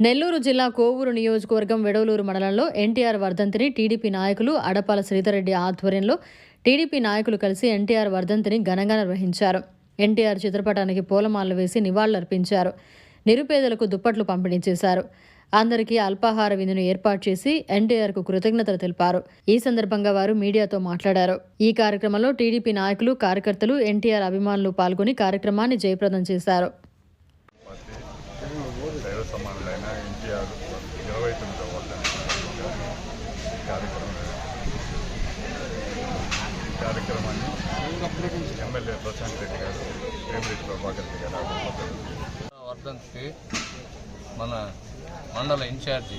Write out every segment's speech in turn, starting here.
నెల్లూరు జిల్లా కోవూరు నియోజకవర్గం వెడవలూరు మండలంలో ఎన్టీఆర్ వర్ధంతిని టీడీపీ నాయకులు అడపాల శ్రీధర్రెడ్డి ఆధ్వర్యంలో టీడీపీ నాయకులు కలిసి ఎన్టీఆర్ వర్ధంతిని ఘనంగా నిర్వహించారు. ఎన్టీఆర్ చిత్రపటానికి పూలమాలలు వేసి నివాళులర్పించారు. నిరుపేదలకు దుప్పట్లు పంపిణీ చేశారు. అందరికీ అల్పాహార విందును ఏర్పాటు చేసి ఎన్టీఆర్కు కృతజ్ఞతలు తెలిపారు. ఈ సందర్భంగా వారు మీడియాతో మాట్లాడారు. ఈ కార్యక్రమంలో టీడీపీ నాయకులు కార్యకర్తలు ఎన్టీఆర్ అభిమానులు పాల్గొని కార్యక్రమాన్ని జయప్రదం చేశారు పార్టీ దైవ సమానులైన ఎన్టీఆర్ ఇరవై తొమ్మిదవ వర్ధంతి ఈ కార్యక్రమం ఈ కార్యక్రమాన్ని ఎమ్మెల్యే ప్రశాంత్ రెడ్డి గారు వేమిరెడ్డి ప్రభాకర్ రెడ్డి గారు వర్ధంతికి మన మండల ఇన్ఛార్జి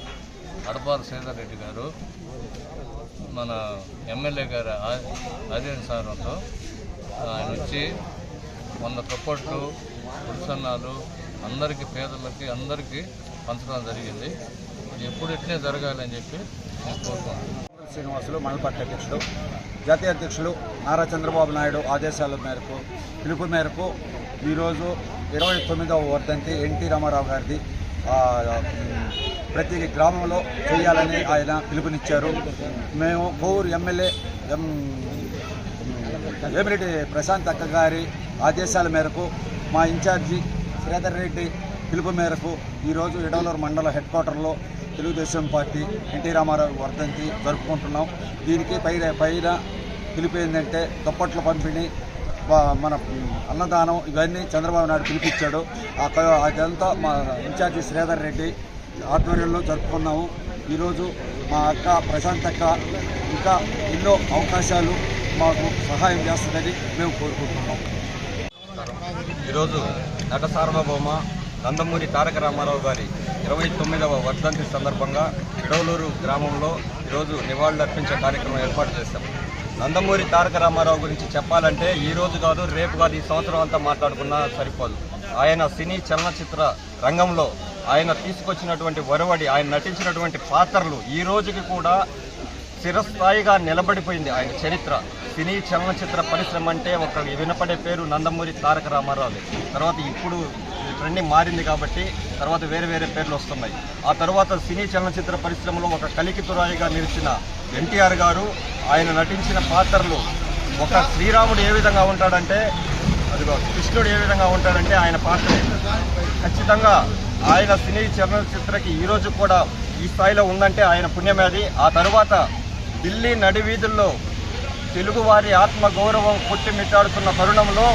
అడపాల శ్రీధర్ రెడ్డి గారు మన ఎమ్మెల్యే గారి ఆ- ఆయన వచ్చి వంద దుప్పట్లు పురుసన్నాలు అందరికీ పేదలకి అందరికీ పంచడం జరిగింది. ఇది ఎప్పుడు ఇట్లే జరగాలని చెప్పి శ్రీనివాసులు మండల అధ్యక్షుడు అధ్యక్షులు జాతీయ అధ్యక్షులు నారా చంద్రబాబు నాయుడు ఆదేశాల మేరకు పిలుపు మేరకు ఈరోజు ఇరవై తొమ్మిదవ వర్ధంతి ఎన్టీ రామారావు గారిది ప్రతి గ్రామంలో చేయాలని ఆయన పిలుపునిచ్చారు. మేము కోవూరు ఎమ్మెల్యే ఎం వేమిరెడ్డి ప్రశాంత్ అక్క గారి ఆదేశాల మేరకు మా ఇన్ఛార్జి శ్రీధర్ రెడ్డి పిలుపు మేరకు ఈరోజు ఇడవలూరు మండల హెడ్ క్వార్టర్లో తెలుగుదేశం పార్టీ ఎన్టీ రామారావు వర్ధంతి జరుపుకుంటున్నాం. దీనికి పైన పైన పిలిపేందంటే దుప్పట్ల పంపిణీ మన అన్నదానం ఇవన్నీ చంద్రబాబు నాయుడు పిలిపించాడు. అదంతా మా ఇన్ఛార్జి శ్రీధర్ రెడ్డి ఆధ్వర్యంలో జరుపుకున్నాము. ఈరోజు మా అక్క ప్రశాంత్ అక్క ఇంకా ఎన్నో అవకాశాలు మాకు సహాయం చేస్తుందని మేము కోరుకుంటున్నాం. ఈరోజు నట సార్వభౌమ నందమూరి తారక రామారావు గారి ఇరవై తొమ్మిదవ వర్ధంతి సందర్భంగా ఇడవలూరు గ్రామంలో ఈరోజు నివాళులర్పించే కార్యక్రమం ఏర్పాటు చేశాం. నందమూరి తారక రామారావు గురించి చెప్పాలంటే ఈ రోజు కాదు రేపు కాదు ఈ సంవత్సరం అంతా మాట్లాడుకున్నా సరిపోదు. ఆయన సినీ చలనచిత్ర రంగంలో ఆయన తీసుకొచ్చినటువంటి ఒరవడి ఆయన నటించినటువంటి పాత్రలు ఈ రోజుకి కూడా స్థిరస్థాయిగా నిలబడిపోయింది ఆయన చరిత్ర. సినీ చలనచిత్ర పరిశ్రమ అంటే ఒక వినపడే పేరు నందమూరి తారక రామారావు తర్వాత ఇప్పుడు ట్రెండింగ్ మారింది కాబట్టి తర్వాత వేరే వేరే పేర్లు వస్తున్నాయి. ఆ తర్వాత సినీ చలనచిత్ర పరిశ్రమలో ఒక కలికితురాయిగా నిలిచిన ఎన్టీఆర్ గారు ఆయన నటించిన పాత్రలు ఒక శ్రీరాముడు ఏ విధంగా ఉంటాడంటే అదిగో కృష్ణుడు ఏ విధంగా ఉంటాడంటే ఆయన పాత్ర. ఖచ్చితంగా ఆయన సినీ చలనచిత్రకి ఈరోజు కూడా ఈ స్థాయిలో ఉందంటే ఆయన పుణ్యమేది ఆ తర్వాత ఢిల్లీ నడివీధుల్లో తెలుగువారి ఆత్మ గౌరవం పుట్టిమిట్టాడుతున్న తరుణంలో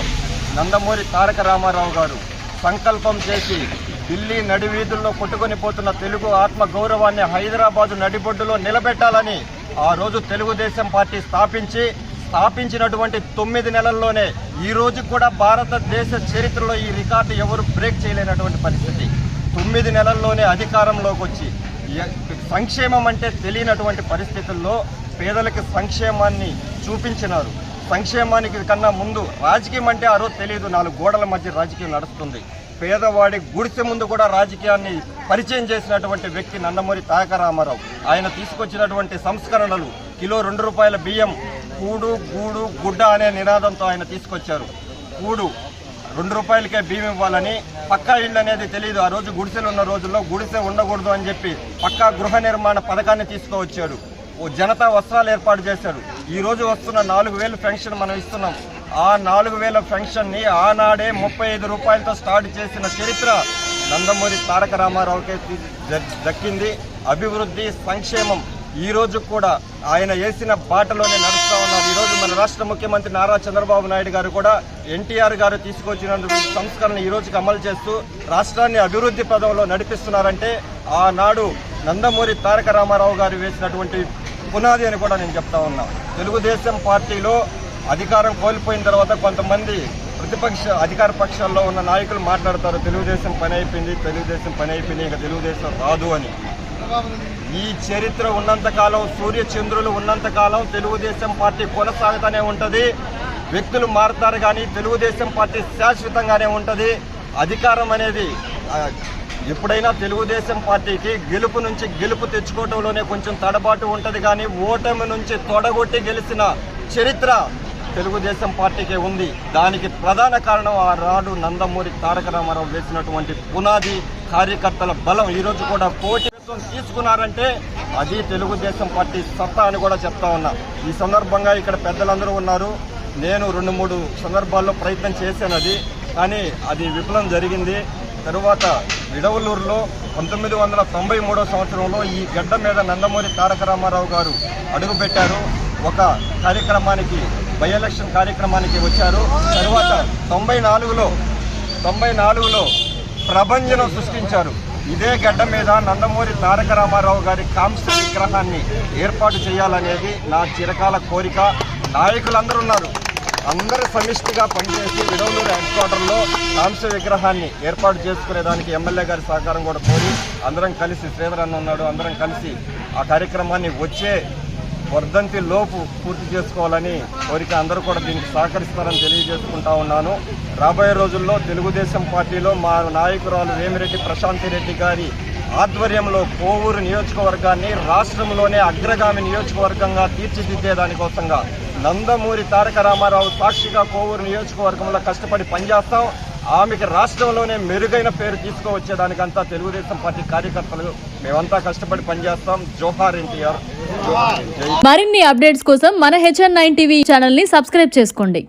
నందమూరి తారక రామారావు గారు సంకల్పం చేసి ఢిల్లీ నడివీధుల్లో కొట్టుకొని పోతున్న తెలుగు ఆత్మ గౌరవాన్ని హైదరాబాదు నడిబొడ్డులో నిలబెట్టాలని ఆ రోజు తెలుగుదేశం పార్టీ స్థాపించి స్థాపించినటువంటి తొమ్మిది నెలల్లోనే ఈ రోజు కూడా భారతదేశ చరిత్రలో ఈ రికార్డు ఎవరు బ్రేక్ చేయలేనటువంటి పరిస్థితి. తొమ్మిది నెలల్లోనే అధికారంలోకి వచ్చి సంక్షేమం అంటే తెలియనటువంటి పరిస్థితుల్లో పేదలకు సంక్షేమాన్ని చూపించినారు. సంక్షేమానికి కన్నా ముందు రాజకీయం అంటే ఆ రోజు తెలియదు నాలుగు గోడల మధ్య రాజకీయం నడుస్తుంది. పేదవాడి గుడిసె ముందు కూడా రాజకీయాన్ని పరిచయం చేసినటువంటి వ్యక్తి నందమూరి తారక రామారావు. ఆయన తీసుకొచ్చినటువంటి సంస్కరణలు కిలో రెండు రూపాయల బియ్యం కూడు గూడు గుడ్డ అనే నినాదంతో ఆయన తీసుకొచ్చారు. కూడు రెండు రూపాయలకే బియ్యం ఇవ్వాలని పక్కా ఇళ్ళు అనేది తెలియదు ఆ రోజు గుడిసెలు ఉన్న రోజుల్లో గుడిసె ఉండకూడదు అని చెప్పి పక్కా గృహ నిర్మాణ పథకాన్ని తీసుకువచ్చాడు. జనతా వస్త్రాలు ఏర్పాటు చేశాడు. ఈరోజు వస్తున్న నాలుగు వేలు పెన్షన్ మనం ఇస్తున్నాం. ఆ నాలుగు వేల పెన్షన్ని ఆనాడే ముప్పై ఐదు రూపాయలతో స్టార్ట్ చేసిన చరిత్ర నందమూరి తారక రామారావుకే దక్కింది. అభివృద్ధి సంక్షేమం ఈ రోజు కూడా ఆయన వేసిన బాటలోనే నడుస్తూ ఉన్నారు. ఈ రోజు మన రాష్ట్ర ముఖ్యమంత్రి నారా చంద్రబాబు నాయుడు గారు కూడా ఎన్టీఆర్ గారు తీసుకొచ్చిన సంస్కరణ ఈ రోజుకి అమలు చేస్తూ రాష్ట్రాన్ని అభివృద్ధి పదంలో నడిపిస్తున్నారంటే ఆనాడు నందమూరి తారక రామారావు గారు వేసినటువంటి పునాది అని కూడా నేను చెప్తా ఉన్నా. తెలుగుదేశం పార్టీలో అధికారం కోల్పోయిన తర్వాత కొంతమంది ప్రతిపక్ష అధికార పక్షాల్లో ఉన్న నాయకులు మాట్లాడతారు తెలుగుదేశం పని అయిపోయింది తెలుగుదేశం పని అయిపోయింది ఇంకా తెలుగుదేశం రాదు అని. ఈ చరిత్ర ఉన్నంతకాలం సూర్య చంద్రులు ఉన్నంతకాలం తెలుగుదేశం పార్టీ కొనసాగుతూనే ఉంటుంది. వ్యక్తులు మారుతారు కానీ తెలుగుదేశం పార్టీ శాశ్వతంగానే ఉంటుంది. అధికారం అనేది ఎప్పుడైనా తెలుగుదేశం పార్టీకి గెలుపు నుంచి గెలుపు తెచ్చుకోవడంలోనే కొంచెం తడబాటు ఉంటుంది కానీ ఓటమి నుంచి తొడగొట్టి గెలిచిన చరిత్ర తెలుగుదేశం పార్టీకే ఉంది. దానికి ప్రధాన కారణం ఆ రాడు నందమూరి తారక రామారావు వేసినటువంటి పునాది కార్యకర్తల బలం. ఈరోజు కూడా పోటీ తీసుకున్నారంటే అది తెలుగుదేశం పార్టీ సత్తా అని కూడా చెప్తా ఉన్నా. ఈ సందర్భంగా ఇక్కడ పెద్దలందరూ ఉన్నారు. నేను రెండు మూడు సందర్భాల్లో ప్రయత్నం చేశాను అది. కానీ అది విఫలం జరిగింది. తరువాత విడవలూరులో పంతొమ్మిది వందల తొంభై మూడో సంవత్సరంలో ఈ గడ్డ మీద నందమూరి తారక రామారావు గారు అడుగుపెట్టారు. ఒక కార్యక్రమానికి బై ఎలక్షన్ కార్యక్రమానికి వచ్చారు. తరువాత తొంభై నాలుగులో తొంభై నాలుగులో ప్రభంజనం సృష్టించారు. ఇదే గడ్డ మీద నందమూరి తారక రామారావు గారి కాంస్య విగ్రహాన్ని ఏర్పాటు చేయాలనేది నా చిరకాల కోరిక. నాయకులందరూ ఉన్నారు. అందరూ సమిష్టిగా పనిచేసి విడవలూరు హెడ్ క్వార్టర్లో కాంస్య విగ్రహాన్ని ఏర్పాటు చేసుకునేదానికి ఎమ్మెల్యే గారి సహకారం కూడా కోరి అందరం కలిసి శ్రీధర్ అన్న ఉన్నాడు. అందరం కలిసి ఆ కార్యక్రమాన్ని వచ్చే వర్ధంతి లోపు పూర్తి చేసుకోవాలని కోరిక అందరూ కూడా దీనికి సహకరిస్తారని తెలియజేసుకుంటా ఉన్నాను. రాబోయే రోజుల్లో తెలుగుదేశం పార్టీలో మా నాయకురాలు వేమిరెడ్డి ప్రశాంతి రెడ్డి గారి ఆధ్వర్యంలో కోవూరు నియోజకవర్గాన్ని రాష్ట్రంలోనే అగ్రగామి నియోజకవర్గంగా తీర్చిదిద్దే దానికోసంగా నందమూరి తారక రామారావు సాక్షిగా కోవూరు నియోజకవర్గంలో కష్టపడి పనిచేస్తాం. ఆమెకి రాష్ట్రంలోనే మెరుగైన పేరు తీసుకువచ్చేదానికంతా తెలుగుదేశం పార్టీ కార్యకర్తలు మేమంతా కష్టపడి పనిచేస్తాం. జోహార్ ఎన్టీఆర్. మరిన్ని అప్డేట్స్ కోసం మన హెచ్ఎన్ నైన్ టీవీ ఛానల్ని సబ్స్క్రైబ్ చేసుకోండి.